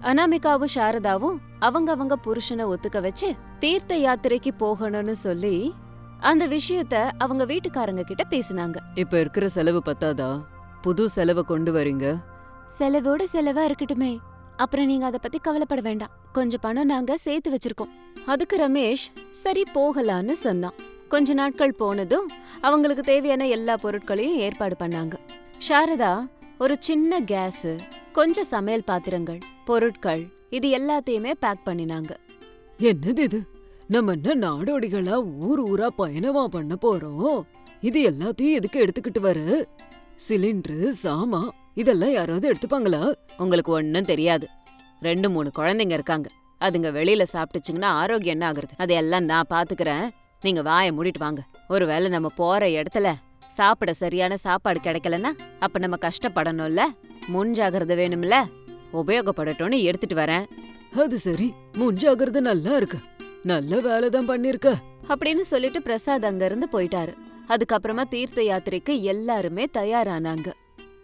அனாமிகாவும் சாரதாவும் அவங்க அவங்க புருஷனை ஒத்துக்க வச்சு தீர்த்த யாத்திரைக்கு போகணும்னு சொல்லி அந்த விஷயத்த அவங்க வீட்டுக்காரங்க கிட்ட பேசினாங்க. இப்ப இருக்கிற செலவு பத்தாதா? புது செலவை கொண்டு வரீங்க? செலவோட செலவா இருக்கட்டுமே. அப்புறம் நீங்க அத பத்தி கவலைப்பட வேண்டாம். கொஞ்சம் பணம் நாங்க சேர்த்து வச்சிருக்கோம். அதுக்கு ரமேஷ் சரி போகலான்னு சொன்னான். கொஞ்ச நாட்கள் போனதும் அவங்களுக்கு தேவையான எல்லா பொருட்களையும் ஏற்பாடு பண்ணாங்க. சாரதா ஒரு சின்ன கேஸ் கொஞ்சம் சமையல் பாத்திரங்கள் பொருட்கள் இது எல்லாத்தையுமே பேக் பண்ணினாங்க. என்னது இது? நம்ம என்ன நாடோடிகளா ஊர் ஊரா பயணமா பண்ண போறோம்? இது எல்லாத்தையும் எதுக்கு எடுத்துக்கிட்டு வர? சிலிண்டரு சாமா இதெல்லாம் யாராவது எடுத்துப்பாங்களா? உங்களுக்கு ஒன்னும் தெரியாது. ரெண்டு மூணு குழந்தைங்க இருக்காங்க. அதுங்க வெளியில சாப்பிட்டுச்சுங்கன்னா ஆரோக்கியம் என்ன ஆகுறது? அதையெல்லாம் நான் பாத்துக்கறேன். நீங்க வாயை மூடிட்டு வாங்க. ஒருவேளை நம்ம போற இடத்துல சாப்பிட சரியான சாப்பாடு கிடைக்கலன்னா அப்ப நம்ம கஷ்டப்படணும்ல. முன் ஜாகிரதை வேணும்ல. உபயோகப்படட்டும்னு எடுத்துட்டு வரேன். அது சரி. முன்ஜாகிறது நல்லா இருக்கு. நல்ல வேலை தான் பண்ணிருக்க. அப்படின்னு சொல்லிட்டு பிரசாத் அங்க இருந்து போயிட்டாரு. அதுக்கப்புறமா தீர்த்த யாத்திரைக்கு எல்லாருமே தயாரானாங்க.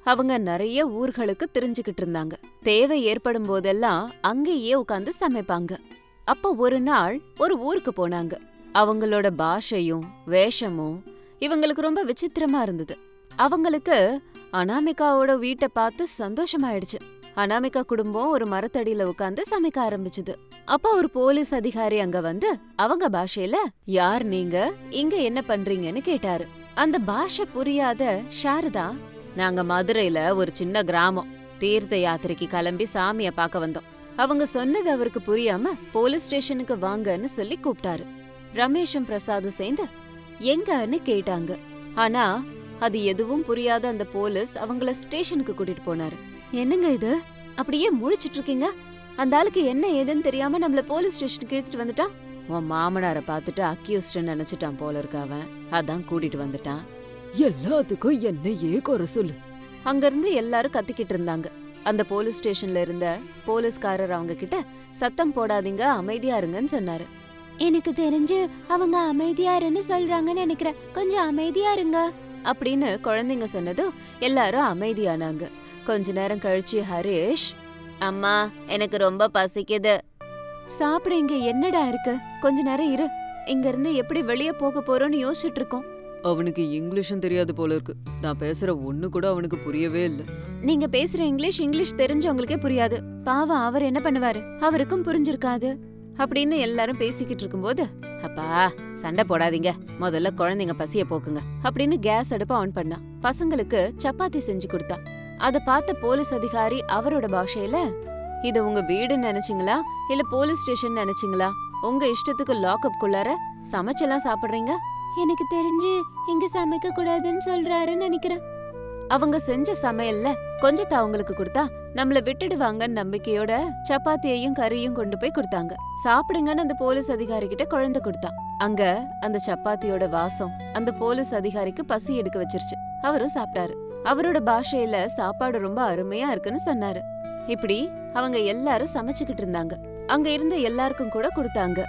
அவங்க நிறைய ஊர்களுக்கு தெரிஞ்சுக்கிட்டு இருந்தாங்க. தேவை ஏற்படும் போதெல்லாம் அங்கேயே உட்காந்து சமைப்பாங்க. அப்போ ஒரு நாள் ஒரு ஊருக்கு போனாங்க. அவங்களோட பாஷையும் வேஷமும் இவங்களுக்கு ரொம்ப விசித்திரமா இருந்தது. அவங்களுக்கு அனாமிகாவோட வீட்டை பார்த்து சந்தோஷமாயிடுச்சு. அனாமிகா குடும்பம் ஒரு மரத்தடியில உட்காந்து சமைக்க ஆரம்பிச்சது. அப்ப ஒரு போலீஸ் அதிகாரி அங்க வந்து அவங்க பாஷையில யார் நீங்க? இங்க என்ன பண்றீங்கன்னு கேட்டாரு. அந்த பாஷை புரியாத ஷாரதா நாங்க மதுரையில ஒரு சின்ன கிராமம். தீர்த்த யாத்திரைக்கு கிளம்பி சாமிய பார்க்க வந்தோம். அவங்க சொன்னது அவருக்கு புரியாம போலீஸ் ஸ்டேஷனுக்கு வாங்கன்னு சொல்லி கூப்பிட்டாரு. ரமேஷும் பிரசாதும் சேர்ந்து எங்கன்னு கேட்டாங்க. ஆனா அது எதுவும் புரியாத அந்த போலீஸ் அவங்கள ஸ்டேஷனுக்கு கூட்டிட்டு போனாரு. என்னங்க இது? அப்படியே முழிச்சிட்டு இருக்கீங்க? அந்த ஆளுக்கு என்ன ஏதுன்னு தெரியாம நம்மள போலீஸ் ஸ்டேஷனுக்கு இழுத்துட்டு வந்துட்டான்? உன் மாமனார பார்த்துட்டு அக்யூஸ்ட் நினைச்சிட்டான் போல இருக்க அவன். அதான் கூட்டிட்டு வந்துட்டான். எல்லாத்துக்கும் என்னையே குறை சொல்லு. அங்கிருந்து எல்லாரும் கத்திக்கிட்டு இருந்தாங்க. அந்த போலீஸ் ஸ்டேஷன்ல இருந்த போலீஸ்காரர் அவங்க கிட்ட சத்தம் போடாதீங்க அமைதியா இருங்கன்னு சொன்னாரு. எனக்கு தெரிஞ்சு அவங்க அமைதியா இருன்னு சொல்றாங்கன்னு நினைக்கிறேன். கொஞ்சம் அமைதியா இருங்க. அப்படின்னு குழந்தைங்க சொன்னதும் எல்லாரும் அமைதியானாங்க. கொஞ்ச நேரம் கழிச்சு ஹரிஷ் அம்மா எனக்கு ரொம்ப பசிக்குது. சாப்பிட இங்க என்னடா இருக்கு? கொஞ்ச நேரம் இரு. இங்க இருந்து எப்படி வெளிய போக போறோம்னு யோசிச்சுட்டு இருக்கோம் அவனுக்கு இங்கிலீஷும் தெரியாது போல இருக்கு. நான் பேசுற ஒண்ணு கூட அவனுக்கு புரியவே இல்ல. நீங்க பேசுற இங்கிலீஷ் இங்கிலீஷ் தெரிஞ்சவங்களுக்கே புரியாது. பாவம் அவர் என்ன பண்ணுவாரு? அவருக்கும் புரிஞ்சிருக்காது. அப்படின்னு எல்லாரும் பேசிக்கிட்டு இருக்கும்போது அப்பா சண்டை போடாதீங்க. முதல்ல குழந்தைங்க பசிய போக்குங்க அப்படின்னு கேஸ் அடுப்ப ஆன் பண்ணா. பசங்களுக்கு சப்பாத்தி செஞ்சு கொடுத்தா. அத பார்த்த போலீஸ் அதிகாரி அவரோட பாஷையில இது உங்க வீடுன்னு நினைச்சீங்களா? இல்ல போலீஸ் ஸ்டேஷன் நினைச்சீங்களா? உங்க இஷ்டத்துக்கு லாக்அப் குள்ளார சமைச்செல்லாம் சாப்பிடுறீங்க? எனக்கு தெரிஞ்சு இங்க சமைக்க கூடாதுன்னு சொல்றாருன்னு நினைக்கிறேன். அவங்க செஞ்ச சமையல்ல கொஞ்சத்தை அவங்களுக்கு கொடுத்தா நம்மள விட்டுடுவாங்கன்னு நம்பிக்கையோட சப்பாத்தியையும் கறியும் கொண்டு போய் கொடுத்தாங்க. சாப்பிடுங்கன்னு அந்த போலீஸ் அதிகாரி கிட்ட குழந்தை கொடுத்தா அங்க அந்த சப்பாத்தியோட வாசம் அந்த போலீஸ் அதிகாரிக்கு பசி எடுக்க வச்சிருச்சு. அவரும் சாப்பிட்டாரு. அவரோட பாஷையில சாப்பாடு ரொம்ப அருமையா இருக்குன்னு சொன்னாரு. இப்படி அவங்க எல்லாரும் சமைச்சுக்கிட்டு இருந்தாங்க. அங்க இருந்த எல்லாருக்கும் கூட கொடுத்தாங்க.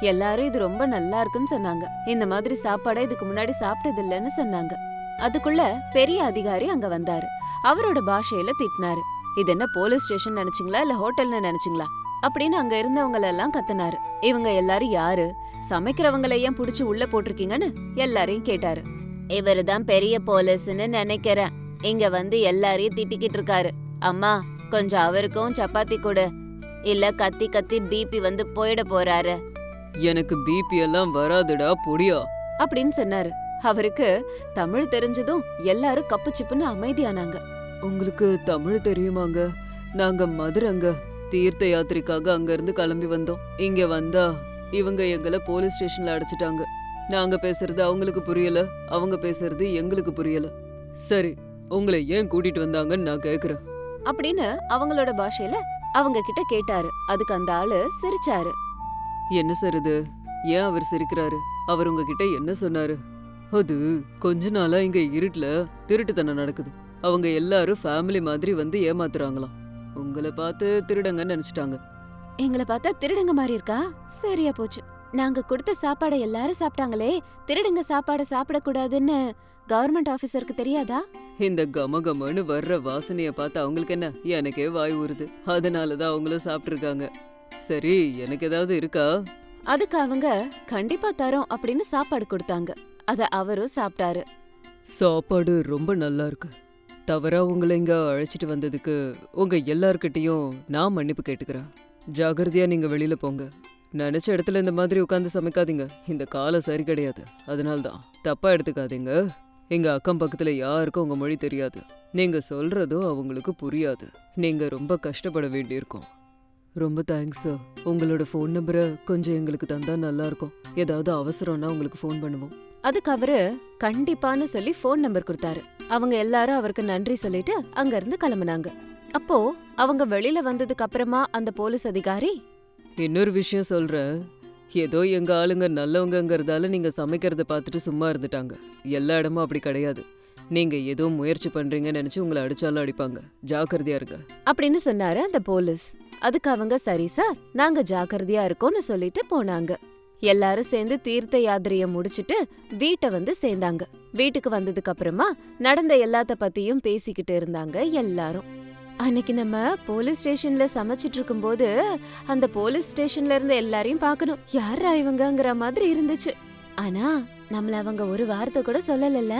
எல்லாரும் இது ரொம்ப நல்லா இருக்குன்னு சொன்னாங்க. இந்த மாதிரி சாப்பாடை இதுக்கு முன்னாடி சாப்பிட்டது இல்லைன்னு சொன்னாங்க. அதுக்குள்ள பெரிய அதிகாரி அங்க வந்தாரு. அவரோட பாஷையில திட்டினாரு. இது என்ன போலீஸ் ஸ்டேஷன் நினைச்சீங்களா? இல்ல ஹோட்டல்னு நினைச்சீங்களா? அப்படின்னு அங்க இருந்தவங்கள எல்லாம் கத்துனாரு. இவங்க எல்லாரும் யாரு? சமைக்கிறவங்கள ஏன் புடிச்சு உள்ள போட்டிருக்கீங்கன்னு எல்லாரையும் கேட்டாரு. இவருதான் பெரிய போலீஸ்னு நினைக்கிறேன். இங்க வந்து எல்லாரையும் திட்டிக்கிட்டு இருக்காரு. அம்மா கொஞ்சம் அவருக்கும் சப்பாத்தி கொடு. இல்ல கத்தி கத்தி பிபி வந்து போயிட போறாரு. எனக்கு பிபி எல்லாம் வராதுடா பொடியா? அப்படின்னு சொன்னாரு. அவருக்கு தமிழ் தெரிஞ்சதும் எல்லாரும் கப்பு சிப்புன்னு அமைதியானாங்க. உங்களுக்கு தமிழ் தெரியுமாங்க? நாங்க மதுரைங்க. தீர்த்த யாத்திரைக்காக அங்க இருந்து கிளம்பி வந்தோம். இங்க வந்தா இவங்க எங்களை போலீஸ் ஸ்டேஷன்ல அடைச்சிட்டாங்க. நாங்க பேசுறது அவங்களுக்கு புரியல. அவங்க பேசுறது எங்களுக்கு புரியல. சரி உங்களை ஏன் கூட்டிட்டு வந்தாங்கன்னு நான் கேக்குறேன். அப்படின்னு அவங்களோட பாஷையில அவங்க கிட்ட கேட்டாரு. அதுக்கு அந்த ஆளு சிரிச்சாரு. என்ன சார் இது? ஏன் அவர் சிரிக்கிறாரு? அவர் உங்ககிட்ட என்ன சொன்னாரு? அது கொஞ்ச நாளா இங்க இருட்டுல திருட்டுத்தனம் நடக்குது. அவங்க எல்லாரும் ஃபேமிலி மாதிரி வந்து ஏமாத்துறாங்களாம். உங்களை பார்த்து திருடங்கன்னு நினைச்சிட்டாங்க. எங்களை பார்த்தா திருடுங்க மாதிரி இருக்கா? சரியா போச்சு. நாங்க கொடுத்த சாப்பாடை எல்லாரும் சாப்பிட்டாங்களே திருடுங்க சாப்பாடை சாப்பிடக்கூடாதுன்னு கவர்மெண்ட் ஆபீசருக்கு தெரியாதா? இந்த கமகமன்னு வர்ற வாசனைய பார்த்து அவங்களுக்கு என்ன? எனக்கே வாய் ஊறுது. அதனாலதான் அவங்களும் சாப்பிட்டுருக்காங்க. சரி எனக்கு ஏதாவது இருக்கா? அதுக்கு அவங்க கண்டிப்பா தரோம் அப்படின்னு சாப்பாடு கொடுத்தாங்க. அத அவரும் சாப்பிட்டாரு சாப்பாடு ரொம்ப நல்லா இருக்கு. தவறா உங்களை இங்க அழைச்சிட்டு வந்ததுக்கு உங்க எல்லார்கிட்டயும் நான் மன்னிப்பு கேட்டுக்கிறேன். ஜாகிரதையா நீங்க வெளியில போங்க. நினைச்ச இடத்துல இந்த மாதிரி உட்காந்து சமைக்காதீங்க. இந்த காலம் சரி கிடையாது. அதனால்தான் தப்பா எடுத்துக்காதீங்க. எங்க அக்கம் பக்கத்துல யாருக்கும் உங்க மொழி தெரியாது. நீங்க சொல்றதோ அவங்களுக்கு புரியாது. நீங்க ரொம்ப கஷ்டப்பட வேண்டியிருக்கும். ரொம்ப தேங்க்ஸ் சார் உங்களோட ஃபோன் நம்பரை கொஞ்சம் எங்களுக்கு தந்தா நல்லா இருக்கும். ஏதாவது அவசரம்னா உங்களுக்கு ஃபோன் பண்ணுவோம். அதுக்கு அவரு கண்டிப்பான்னு சொல்லி ஃபோன் நம்பர் கொடுத்தாரு. அவங்க எல்லாரும் அவருக்கு நன்றி சொல்லிட்டு அங்க இருந்து கிளம்புனாங்க. அப்போ அவங்க வெளியில வந்ததுக்கு அப்புறமா அந்த போலீஸ் அதிகாரி இன்னொரு விஷயம் சொல்றேன். ஏதோ எங்க ஆளுங்க நல்லவங்கங்கறதால நீங்க சமைக்கிறத பார்த்துட்டு சும்மா இருந்துட்டாங்க. எல்லா இடமும் அப்படி கிடையாது. நீங்க ஏதோ முயற்சி பண்றீங்கன்னு நினைச்சு உங்களை அடிச்சாலும் அடிப்பாங்க. ஜாக்கிரதையா இருங்க. அப்படின்னு சொன்னாரு அந்த போலீஸ். அதுக்கு அவங்க சரி சார் நாங்க ஜாக்கிரதையா இருக்கோம்னு சொல்லிட்டு போனாங்க. எல்லாரும் சேர்ந்து தீர்த்த யாத்திரைய முடிச்சிட்டு வீட்டை வந்து சேர்ந்தாங்க. வீட்டுக்கு வந்ததுக்கு அப்புறமா நடந்த எல்லாத்த பத்தியும் பேசிக்கிட்டு இருந்தாங்க எல்லாரும். அன்னைக்கு நம்ம போலீஸ் ஸ்டேஷன்ல சமைச்சிட்டு இருக்கும்போது அந்த போலீஸ் ஸ்டேஷன்ல இருந்து எல்லாரையும் பார்க்கணும் யாரா இவங்கங்கிற மாதிரி இருந்துச்சு. ஆனா நம்மள அவங்க ஒரு வார்த்தை கூட சொல்லலல்ல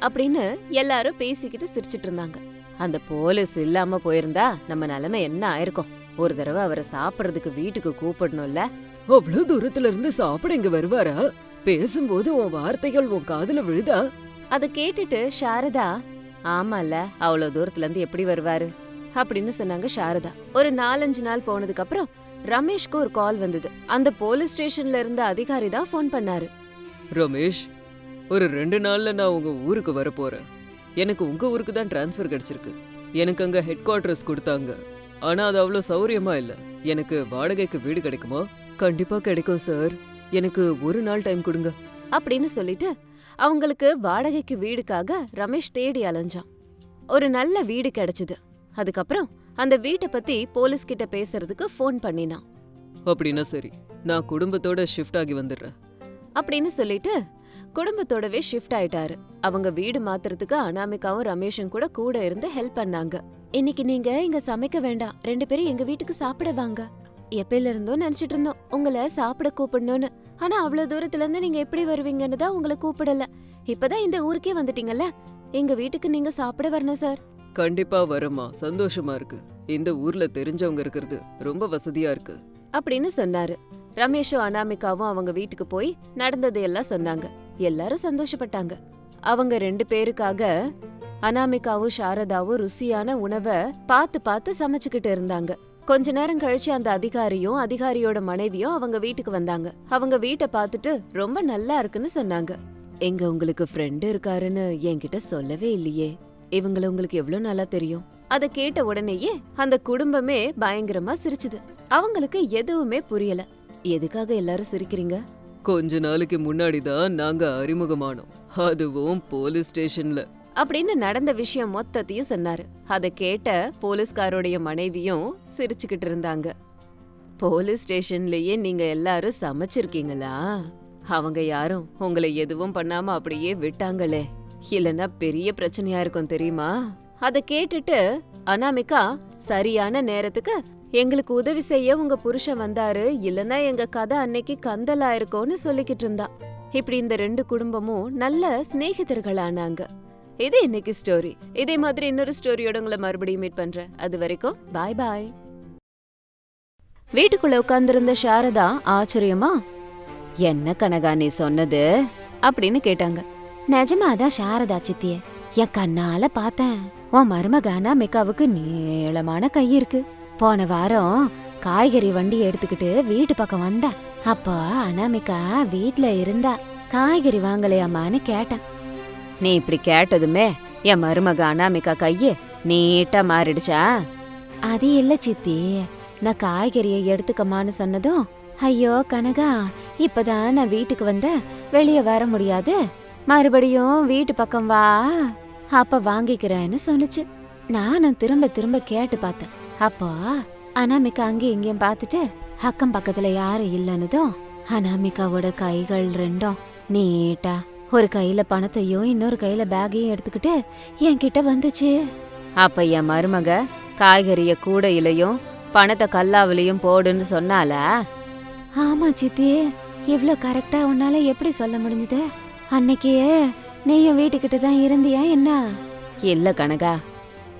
அப்படின்னு எல்லாரும் பேசிக்கிட்டு சிரிச்சிட்டு இருந்தாங்க. அந்த போலீஸ் இல்லாம போயிருந்தா நம்ம நிலைமை என்ன ஆயிருக்கும்? ஒரு தடவை அவரை சாப்பிடுறதுக்கு வீட்டுக்கு கூப்பிடணும்ல. அவ்வளவு தூரத்துல இருந்து சாப்பிட இங்க வருவாரா? பேசும்போது உன் வார்த்தைகள் உன் காதுல விழுதா? அத கேட்டுட்டு சாரதா ஆமால அவ்வளவு தூரத்துல இருந்து எப்படி வருவாரு? அப்படின்னு சொன்னாங்க சாரதா. ஒரு நாலஞ்சு நாள் போனதுக்கு அப்புறம் ரமேஷ்க்கு ஒரு கால் வந்தது. அந்த போலீஸ் ஸ்டேஷன்ல இருந்த அதிகாரி தான் ஃபோன் பண்ணாரு. ரமேஷ் ஒரு ரெண்டு நாள்ல நான் உங்க ஊருக்கு வர போறேன் எனக்கு உங்க ஊருக்கு தான் டிரான்ஸ்ஃபர் கிடைச்சிருக்கு. எனக்கு அங்க ஹெட் குவார்டர்ஸ் கொடுத்தாங்க. ஆனா அது அவ்வளோ சௌரியமா இல்ல. எனக்கு வாடகைக்கு வீடு கிடைக்குமா? கண்டிப்பா கிடைக்கும் சார். எனக்கு ஒரு நாள் டைம் கொடுங்க. அப்படின்னு சொல்லிட்டு அவங்களுக்கு வாடகைக்கு வீடுக்காக ரமேஷ் தேடி அலைஞ்சான். ஒரு நல்ல வீடு கிடைச்சது. அதுக்கப்புறம் அந்த வீட்டை பத்தி போலீஸ் கிட்ட பேசுறதுக்கு ஃபோன் பண்ணினான். அப்படின்னா சரி. நான் குடும்பத்தோட ஷிஃப்ட் ஆகி வந்துடுறேன். அப்படின்னு சொல்லிட்டு குடும்பத்தோடவே ஷிஃப்ட் ஆயிட்டாரு. அவங்க வீடு மாத்துறதுக்கு அனாமிகாவும் ரமேஷும் கூட கூட இருந்து ஹெல்ப் பண்ணாங்க. இன்னைக்கு நீங்க இங்க சமைக்க வேண்டாம். ரெண்டு பேரும் எங்க வீட்டுக்கு சாப்பிட வாங்க. எப்பயில இருந்தோ நினைச்சிட்டு இருந்தோம் உங்களை சாப்பிட கூப்பிடணும்னு. ஆனா அவ்வளவு தூரத்துல இருந்து நீங்க எப்படி வருவீங்கன்னு தான் உங்களை கூப்பிடல. இப்பதான் இந்த ஊருக்கே வந்துட்டீங்கல்ல? எங்க வீட்டுக்கு நீங்க சாப்பிட வரணும் சார். கண்டிப்பா வரேம்மா. சந்தோஷமா இருக்கு. இந்த ஊர்ல தெரிஞ்சவங்க இருக்கிறது ரொம்ப வசதியா இருக்கு. அப்படின்னு சொன்னாரு. ரமேஷும் அனாமிகாவும் அவங்க வீட்டுக்கு போய் நடந்தது எல்லாம் சொன்னாங்க. எல்லாரும் சந்தோஷப்பட்டாங்க. அவங்க ரெண்டு பேருக்காக அனாமிகாவும் சாரதாவும் ருசியான உணவை பார்த்து பார்த்து சமைச்சுக்கிட்டு இருந்தாங்க. கொஞ்ச நேரம் கழிச்சு அந்த அதிகாரியும் அதிகாரியோட மனைவியும் அவங்க வீட்டுக்கு வந்தாங்க. அவங்க வீட்டை பார்த்துட்டு ரொம்ப நல்லா இருக்குன்னு சொன்னாங்க. எங்க உங்களுக்கு ஃப்ரெண்டு இருக்காருன்னு என்கிட்ட சொல்லவே இல்லையே. இவங்கள உங்களுக்கு எவ்வளவு நல்லா தெரியும்? அத கேட்ட உடனேயே அந்த குடும்பமே பயங்கரமா சிரிச்சுது. அவங்களுக்கு எதுவுமே புரியல. எதுக்காக எல்லாரும் சிரிக்கிறீங்க? கொஞ்ச நாளைக்கு முன்னாடி தான் நாங்க அறிமுகமானோம். அதுவும் போலீஸ் ஸ்டேஷன்ல. அப்படின்னு நடந்த விஷயம் மொத்தத்தையும் சொன்னாரு. அத கேட்ட போலீஸ்காரோடைய மனைவியும் சிரிச்சுக்கிட்டு இருந்தாங்க. போலீஸ் ஸ்டேஷன்லயே நீங்க எல்லாரும் சமைச்சிருக்கீங்களா? அவங்க யாரும் உங்களை எதுவும் பண்ணாம அப்படியே விட்டாங்களே. இல்லனா பெரிய பிரச்சனையா இருக்கும் தெரியுமா? அத கேட்டுட்டு அனாமிகா சரியான நேரத்துக்கு எங்களுக்கு உதவி செய்ய உங்க புருஷன் வந்தாரு. இல்லனா எங்க கதை அன்னைக்கு கந்தலா இருக்கும்னு சொல்லிக்கிட்டு இருந்தா. இப்படி இந்த ரெண்டு குடும்பமும் நல்ல சிநேகிதர்களானாங்க. இது இன்னைக்கு ஸ்டோரி இதே மாதிரி இன்னொரு ஸ்டோரியோட உங்களை மறுபடியும் மீட் பண்றேன். அது வரைக்கும் பாய் பாய் வீட்டுக்குள்ள உட்கார்ந்திருந்த சாரதா ஆச்சரியமா? என்ன கனகா நீ சொன்னது? அப்படின்னு கேட்டாங்க. நிஜமாதான் சாரதா சித்திய. என் கண்ணால பார்த்தேன். உன் மருமக அனாமிகாவுக்கு நீளமான கை இருக்கு. போன வாரம் காய்கறி வண்டி எடுத்துக்கிட்டு வீட்டு பக்கம் வந்தா. அப்போ அனாமிகா வீட்ல இருந்தா. காய்கறி வாங்கலையாமான்னு கேட்டேன். நீ இப்படி கேட்டதுமே என் மருமக அனாமிகா கையே நீட்டா மாறிடுச்சா? அது இல்ல சித்தி. நான் காய்கறியை எடுத்துக்கமான்னு சொன்னதும் ஐயோ கனகா இப்பதான் நான் வீட்டுக்கு வந்த வெளியே வர முடியாது. மறுபடியும் வீட்டு பக்கம் வா. அப்ப வாங்கிக்கிறேன்னு சொன்னுச்சு. நானும் திரும்ப திரும்ப கேட்டு பார்த்தேன். அப்போ அனாமிகா அங்கேயும் இங்கேயும் பார்த்துட்டு அக்கம் பக்கத்துல யாரும் இல்லைன்னதும் அனாமிகாவோட கைகள் ரெண்டும் நீட்டா ஒரு கையில பணத்தையும் இன்னொரு கையில பேக்கையும் எடுத்துக்கிட்டு என்கிட்ட வந்துச்சு. அப்ப என் மருமக காய்கறிய கூடையிலையும் பணத்தை கல்லாவிலையும் போடுன்னு சொன்னாலா ஆமா சித்தி. இவ்ளோ கரெக்டா உன்னால எப்படி சொல்ல முடிஞ்சது? அன்னைக்கு நீயும் வீட்டுக்கிட்ட தான் இருந்தியா என்ன? இல்ல கனகா.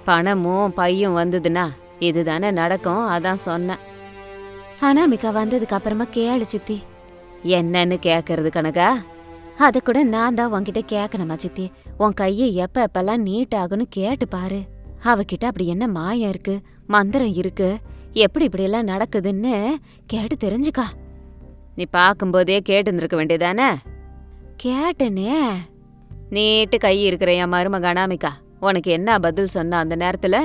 பணமும் பையும் வந்ததுன்னா இதுதானே நடக்கும் அதான் சொன்னேன். அனாமிகா வந்ததுக்கு அப்புறமா கேளு சித்தி. என்னன்னு கேக்குறது கனகா. அத கூட நான் தான் உன்கிட்ட கேட்கணுமா சித்தி? உன் கையை எப்ப எப்பெல்லாம் நீட் ஆகும்னு கேட்டு பாரு. அவகிட்ட அப்படி என்ன மாயம் இருக்கு? மந்திரம் இருக்கு? எப்படி இப்படி எல்லாம் நடக்குதுன்னு கேட்டு தெரிஞ்சுக்கா. நீ பார்க்கும்போதே கேட்டு இருந்திருக்க வேண்டியதானே? கேட்டனே. நீட்டு கை இருக்கிற என் மருமக அனாமிகா உனக்கு என்ன பதில் சொன்னா அந்த நேரத்துல?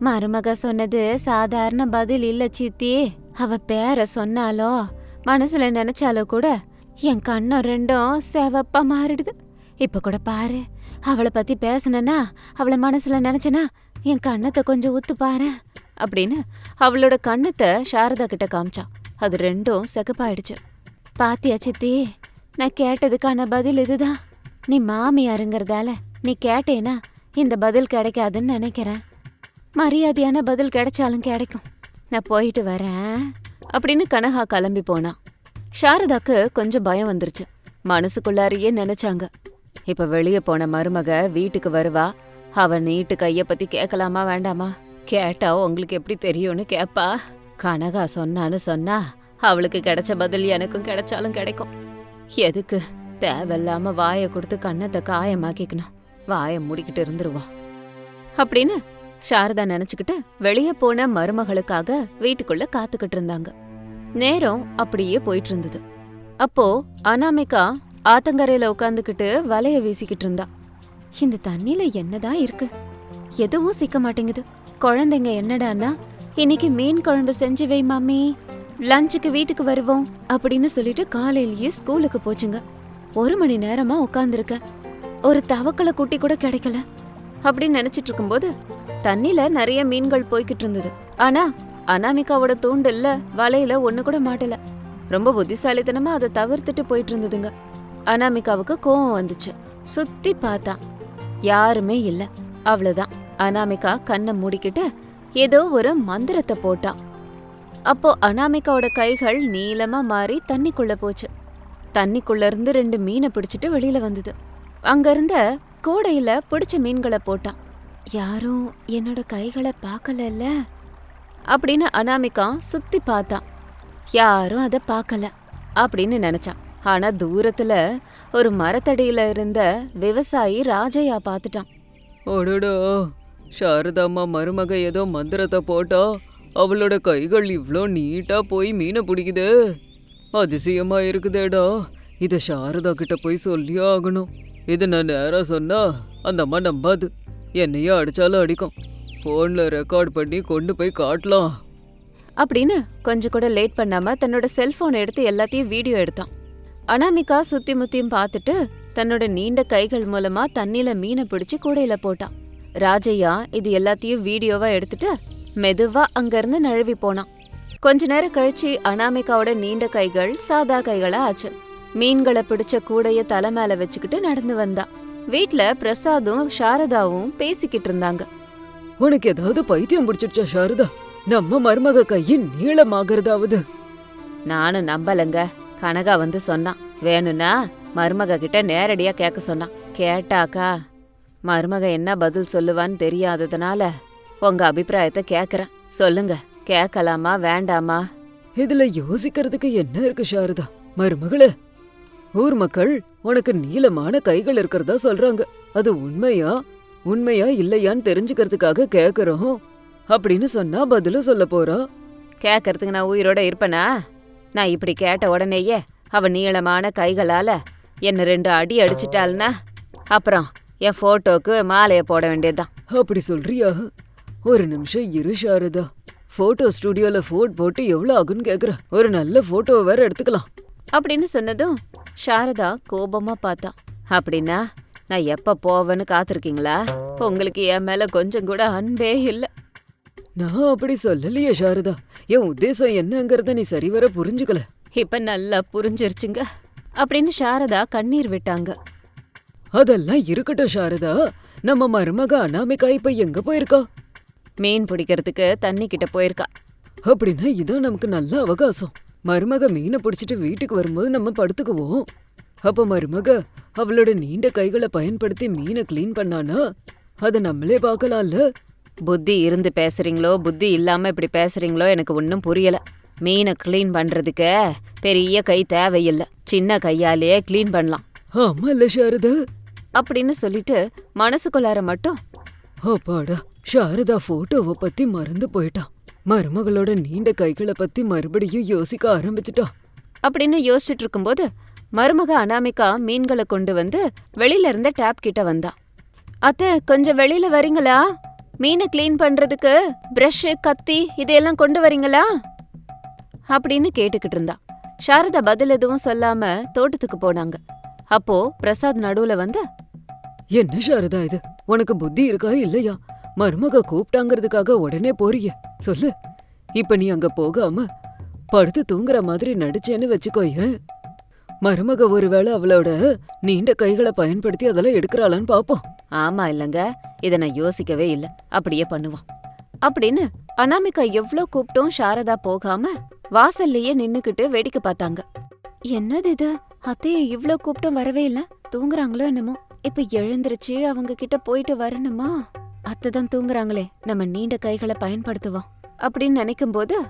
மருமக சொன்னது சாதாரண பதில் இல்ல சித்தி. அவ பேர சொன்னாலோ மனசுல நினைச்சாலோ கூட என் கண்ணம் ரெண்டும் செவப்பா மாறிடுது. இப்ப கூட பாரு அவளை பத்தி பேசினா அவளை மனசுல நினைச்சனா என் கண்ணத்தை கொஞ்சம் ஊத்து பாரு அப்படின்னு அவளோட கண்ணத்தை சாரதா கிட்ட காமிச்சான். அது ரெண்டும் செகப்பாயிடுச்சு. பாத்தியா சித்தி நான் கேட்டதுக்கான பதில் இதுதான். நீ மாமியாருங்கிறதால நீ கேட்டேனா இந்த பதில் கிடைக்காதுன்னு நினைக்கிறேன். மரியாதையான பதில் கிடைச்சாலும் கிடைக்கும். நான் போயிட்டு வரேன் அப்படின்னு கனகா கிளம்பி போனான் சாரதாக்கு கொஞ்சம் பயம் வந்துருச்சு. மனசுக்குள்ளாரியே நினைச்சாங்க. இப்ப வெளியே போன மருமக வீட்டுக்கு வருவா. அவ நீட்டு கைய பத்தி கேட்கலாமா வேண்டாமா? கேட்டா உங்களுக்கு எப்படி தெரியும்னு கேப்பா. கனகா சொன்னான்னு சொன்னா அவளுக்கு கிடைச்ச பதில் எனக்கும் கிடைச்சாலும் கிடைக்கும். எதுக்கு? தேவையில்லாம வாயை கொடுத்து கண்ணத்தை காயமாக்கிக்கணும். வாயை மூடிக்கிட்டு இருந்துருவா. அப்படின்னு சாரதா நினைச்சுக்கிட்டு வெளியே போன மருமகளுக்காக வீட்டுக்குள்ள காத்துக்கிட்டு இருந்தாங்க. நேரம் அப்படியே போயிட்டு இருந்தது அப்போ அனாமிகா ஆத்தங்கரையில உட்காந்துக்கிட்டு வலைய வீசிக்கிட்டு இருந்தா. இந்த தண்ணில என்னதான் இருக்கு? எதுவும் சிக்க மாட்டேங்குது. குழந்தைங்க என்னடான்னா இன்னைக்கு மீன் குழம்பு செஞ்சு வை மாமி. லஞ்சுக்கு வீட்டுக்கு வருவோம் அப்படின்னு சொல்லிட்டு காலையிலேயே ஸ்கூலுக்கு போச்சுங்க. ஒரு மணி நேரமா உட்காந்துருக்கேன் ஒரு தவக்கலை குட்டி கூட கிடைக்கல. அப்படின்னு நினைச்சிட்டு இருக்கும்போது தண்ணில நிறைய மீன்கள் போய்கிட்டு இருந்தது. ஆனா அனாமிகாவோட தூண்டில்ல வலையில ஒண்ணு கூட மாட்டல. ரொம்ப புத்திசாலித்தனமா அதை தவிர்த்துட்டு போயிட்டு இருந்ததுங்க அனாமிகாவுக்கு கோவம் வந்துச்சு. சுத்தி பார்த்தா யாருமே இல்ல. அவ்வளவுதான். அனாமிகா கண்ணை மூடிக்கிட்டு ஏதோ ஒரு மந்திரத்தை போட்டா அப்போ அனாமிகாவோட கைகள் நீளமா மாறி தண்ணிக்குள்ள போச்சு. தண்ணிக்குள்ள இருந்து ரெண்டு மீனை பிடிச்சிட்டு வெளியில வந்தது. அங்கிருந்த கூடையில பிடிச்ச மீன்களை போட்டான். யாரும் என்னோட கைகளை பார்க்கலல்ல? அப்படின்னு அனாமிகா சுத்தி பார்த்தான் யாரும் அதை பார்க்கல அப்படின்னு நினைச்சான். ஆனா தூரத்துல ஒரு மரத்தடியில இருந்த விவசாயி ராஜையா பார்த்துட்டான். ஓடுடோ சாரதாம்மா மருமக ஏதோ மந்திரத்தை போட்டா அவளோட கைகள் இவ்வளோ நீட்டா போய் மீனை பிடிக்குது. அதிசயமா இருக்குதேடா. இதை சாரதா கிட்ட போய் சொல்லியே ஆகணும். இது நான் நேராக சொன்னா அந்த அம்மா நம்பாது. என்னையே அடிச்சாலும் அடிக்கும். ஃபோனில் ரெக்கார்ட் பண்ணி கொண்டு போய் காட்டலாம். அப்படின்னு கொஞ்சம் கூட லேட் பண்ணாமல் தன்னோட செல்ஃபோனை எடுத்து எல்லாத்தையும் வீடியோ எடுத்தான். அனாமிகா சுத்தி முத்தியும் பார்த்துட்டு தன்னோட நீண்ட கைகள் மூலமா தண்ணியில் மீனை பிடிச்சி கூடையில போட்டான். ராஜையா இது எல்லாத்தையும் வீடியோவா எடுத்துட்டு மெதுவா அங்கிருந்து நழுவி போனான். கொஞ்ச நேரம் கழிச்சு அனாமிகாவோட நீண்ட கைகள் சாதா கைகளா ஆச்சு. மீன்களை பிடிச்ச கூடைய தலை மேல வச்சுக்கிட்டு நடந்து வந்தான் வீட்டில் பிரசாதும் சாரதாவும் பேசிக்கிட்டு இருந்தாங்க. உனக்கு ஏதாவது பைத்தியம் பிடிச்சிருச்சா சாரதா? நம்ம மருமக கையின் நீளமாகறதாவது. நானும் நம்பலங்க. கனகா வந்து சொன்னான் வேணும்னா மருமக கிட்ட நேரடியா கேட்க சொன்னான் கேட்டாக்கா மருமக என்ன பதில் சொல்லுவான்னு தெரியாததுனால உங்க அபிப்பிராயத்தை கேக்குறேன் சொல்லுங்க. கேட்கலாமா வேண்டாமா? இதுல யோசிக்கிறதுக்கு என்ன இருக்கு சாரதா? மருமகளே ஊர் மக்கள் உனக்கு நீளமான கைகள் இருக்கிறதா சொல்றாங்க. அது உண்மையா? உண்மையா இல்லையான்னு தெரிஞ்சுக்கிறதுக்காக கேக்குறோம். அப்படின்னு சொன்னா பதில சொல்ல போறா. கேட்கறதுக்கு நான் உயிரோட இருப்பனா? நான் இப்படி கேட்ட உடனேயே அவ நீளமான கைகளால என்ன ரெண்டு அடி அடிச்சிட்டாள்னா அப்புறம் என் போட்டோக்கு மாலைய போட வேண்டியதுதான். அப்படி சொல்றியா? ஒரு நிமிஷம் இரு சாரதா. போட்டோ ஸ்டுடியோல போட் போட்டு எவ்வளவு ஆகுன்னு கேக்குற. ஒரு நல்ல போட்டோ வேற எடுத்துக்கலாம். அப்படின்னு சொன்னதும் சாரதா கோபமா பார்த்தா அப்படின்னா நான் எப்ப போவேன்னு காத்திருக்கீங்களா? உங்களுக்கு என் மேல கொஞ்சம் கூட அன்பே இல்ல. நான் அப்படி சொல்லலையே சாரதா. என் உத்தேசம் என்னங்கறத நீ சரிவர புரிஞ்சுக்கல. இப்ப நல்லா புரிஞ்சிருச்சுங்க. அப்படின்னு சாரதா கண்ணீர் விட்டாங்க. அதெல்லாம் இருக்கட்டும் சாரதா. நம்ம மருமக அனாமிகா இப்ப எங்க போயிருக்கா? மீன் பிடிக்கிறதுக்கு தண்ணி கிட்ட போயிருக்கா. அப்படின்னா இதான் நமக்கு நல்ல அவகாசம். மருமக மீனை பிடிச்சிட்டு வீட்டுக்கு வரும்போது நம்ம படுத்துக்குவோம். அப்ப மருமக அவளோட நீண்ட கைகளை பயன்படுத்தி மீனை க்ளீன் பண்ணானா? அத நம்மளே பார்க்கலாம்ல? புத்தி இருந்து பேசுறீங்களோ புத்தி இல்லாம இப்படி பேசுறீங்களோ எனக்கு ஒன்றும் புரியல. மீனை க்ளீன் பண்றதுக்கு பெரிய கை தேவையில்லை. சின்ன கையாலேயே க்ளீன் பண்ணலாம். ஆமா இல்ல சாரதா? அப்படின்னு சொல்லிட்டு மனசுக்குள்ளார மட்டும் அப்பாடா சாரதா போட்டோவை பத்தி மறந்து போயிட்டான் மருமகளோட நீண்ட கைகளை பத்தி மறுபடியும் யோசிக்க ஆரம்பிச்சிட்டான் அப்படின்னு யோசிச்சுட்டு இருக்கும்போது மருமக அனாமிகா மீன்களை கொண்டு வந்து வெளியில இருந்த டேப் கிட்ட வந்தா. அத்தை கொஞ்சம் வெளியில வரீங்களா? மீனை கிளீன் பண்றதுக்கு பிரஷ் கத்தி இதையெல்லாம் கொண்டு வரீங்களா? அப்படின்னு கேட்டுக்கிட்டு இருந்தா. சாரதா பதில் எதுவும் சொல்லாம தோட்டத்துக்கு போனாங்க. அப்போ பிரசாத் நடுவுல வந்து என்ன சாரதா இது? உனக்கு புத்தி இருக்கா இல்லையா? மருமக கூப்பிட்டாங்கிறதுக்காக உடனே போறிய. சொல்லு. இப்ப நீ அங்க போகாம படுத்து தூங்குற மாதிரி நடிச்சேன்னு வச்சுக்கோய மருமக ஒருவேளை அவளோட நீண்ட கைகளை பயன்படுத்தி அதெல்லாம் எடுக்கிறாளான்னு பாப்போம் ஆமா இல்லங்க. இத நான் யோசிக்கவே இல்ல. அப்படியே பண்ணுவோம். அப்படின்னு அனாமிகா எவ்ளோ கூப்பிட்டும் சாரதா போகாம வாசல்லையே நின்னுக்கிட்டு வேடிக்கை பார்த்தாங்க. என்னது இது? அத்தைய இவ்ளோ கூப்பிட்டும் வரவே இல்ல. தூங்குறாங்களோ என்னமோ. இப்ப எழுந்திருச்சு அவங்க கிட்ட போயிட்டு வரணுமா? அத்தை தான் தூங்குறாங்களே. நம்ம நீண்ட கைகளை பயன்படுத்துவோம். அப்படின்னு நினைக்கும் போது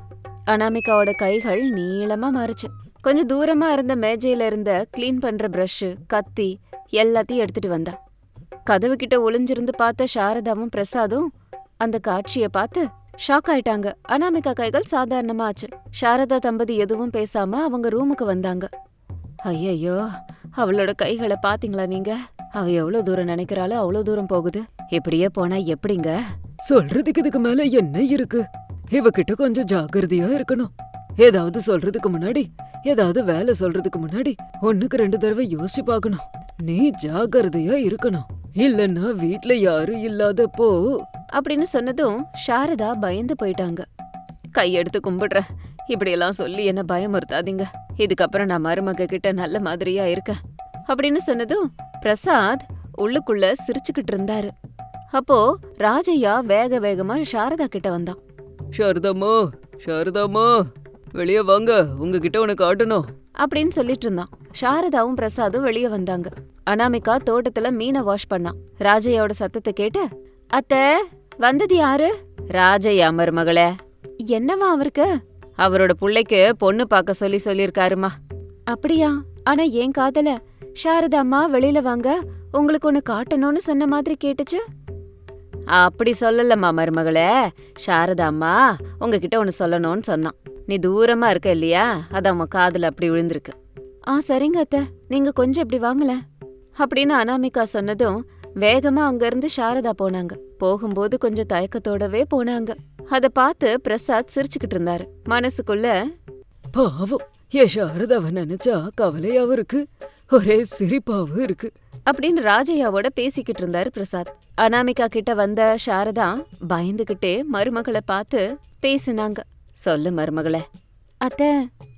அனாமிகாவோட கைகள் நீளமா மாறுச்சு. கொஞ்சம் தூரமா இருந்த மேஜையில இருந்த கிளீன் பண்ற பிரஷ் கத்தி எல்லாத்தையும் எடுத்துட்டு வந்தா. கதவு கிட்ட ஒளிஞ்சிருந்து பார்த்த சாரதாவும் பிரசாதும் அந்த காட்சிய பார்த்து ஷாக் ஆயிட்டாங்க. அனாமிகா கைகள் சாதாரணமா ஆச்சு. சாரதா தம்பதி எதுவும் பேசாம அவங்க ரூமுக்கு வந்தாங்க. ஐயையோ அவளோட கைகளை பாத்தீங்களா நீங்க? அவ எவ்வளவு தூரம் நினைக்கிறாளோ அவ்வளவு தூரம் போகுது. இப்படியே போனா எப்படிங்க? சொல்றதுக்கு இதுக்கு மேல என்ன இருக்கு? இவகிட்ட கொஞ்சம் ஜாக்கிரதையா இருக்கணும். ஏதாவது சொல்றதுக்கு முன்னாடி ஏதாவது வேலை சொல்றதுக்கு முன்னாடி ஒண்ணுக்கு ரெண்டு தடவை யோசிச்சு பார்க்கணும். நீ ஜாக்கிரதையா இருக்கணும். இல்லன்னா வீட்ல யாரும் இல்லாதப்போ. அப்படின்னு சொன்னதும் சாரதா பயந்து போயிட்டாங்க. கையெடுத்து கும்பிடுறேன் இப்படியெல்லாம் சொல்லி என்ன பயமுறுத்தாதீங்க. இதுக்கப்புறம் நான் மருமக கிட்ட நல்ல மாதிரியா இருக்கேன். அப்படின்னு சொன்னதும் பிரசாத் உள்ளுக்குள்ள சிரிச்சுக்கிட்டு இருந்தாரு. அப்போ ராஜையா வேக வேகமா சாரதா கிட்ட வந்தான். சாரதாம்மா சாரதாம்மா. வெளியே வாங்க உங்ககிட்ட உனக்கு காட்டணும். அப்படின்னு சொல்லிட்டு இருந்தான். சாரதாவும் பிரசாதும் வெளியே வந்தாங்க. அனாமிகா தோட்டத்துல மீனை வாஷ் பண்ணான் ராஜையோட சத்தத்தை கேட்டு அத்த வந்தது யாரு? ராஜையா மருமகளே. என்னவா அவருக்கு? அவரோட புள்ளைக்கு பொண்ணு பார்க்க சொல்லி சொல்லிருக்காருமா அப்படியா? ஆனா என் காதல? சாரதாம்மா வெளியில வாங்க உங்களுக்கு ஒன்னு காட்டணும்னு சொன்ன மாதிரி கேட்டுச்சு. அப்படி சொல்லலம்மா மருமகளே. சாரதா அம்மா உங்ககிட்ட ஒன்னு சொல்லணும்னு சொன்னான். நீ தூரமா இருக்க இல்லையா? அதான் உன் காதுல அப்படி விழுந்திருக்கு. ஆ சரிங்க அத்தை. நீங்க கொஞ்சம் இப்படி வாங்கல. அப்படின்னு அனாமிகா சொன்னதும் வேகமா அங்கிருந்து சாரதா போனாங்க. போகும்போது கொஞ்சம் தயக்கத்தோடவே போனாங்க. அத பார்த்து பிரசாத் சிரிச்சுக்கிட்டு இருந்தாரு. மனசுக்குள்ள பாவம் ஏ சாரதாவை நினைச்சா கவலையாவும் இருக்கு. ஒரே சிரிப்பாவும் இருக்கு. அப்படின்னு ராஜையாவோட பேசிக்கிட்டு இருந்தாரு பிரசாத். அனாமிகா கிட்ட வந்த சாரதா பயந்துகிட்டே மருமகளை பார்த்து பேசுனாங்க. சொல்லு மருமகளே. அத்தை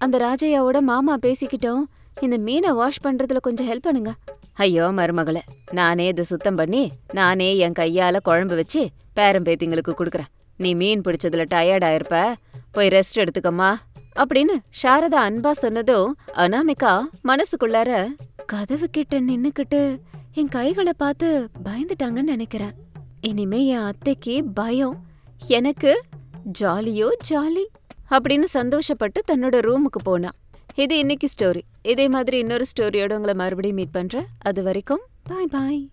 அந்த ராஜையாவோட மாமா பேசிக்கிட்டோம். இந்த மீனை வாஷ் பண்றதுல கொஞ்சம் ஹெல்ப் பண்ணுங்க. ஐயோ மருமகளே நானே இதை சுத்தம் பண்ணி நானே என் கையால குழம்பு வச்சு பேரம்பேத்திங்களுக்கு கொடுக்குறேன். நீ மீன் பிடிச்சதுல டயர்டா ஆயிருப்ப போய் ரெஸ்ட் எடுத்துக்கம்மா. அப்படின்னு சாரதா அன்பா சொன்னதும் அனாமிகா மனசுக்குள்ளார கதவு கிட்ட நின்னுக்கிட்டு என் கைகளை பார்த்து பயந்துட்டாங்கன்னு நினைக்கிறேன். இனிமே என் அத்தைக்கு பயம். எனக்கு ஜாலியோ ஜாலி அப்படின்னு சந்தோஷப்பட்டு தன்னோட ரூமுக்கு போனா. இது இன்னைக்கு ஸ்டோரி இதே மாதிரி இன்னொரு ஸ்டோரியோட உங்களை மறுபடியும் மீட் பண்றேன். அது வரைக்கும் பாய் பாய்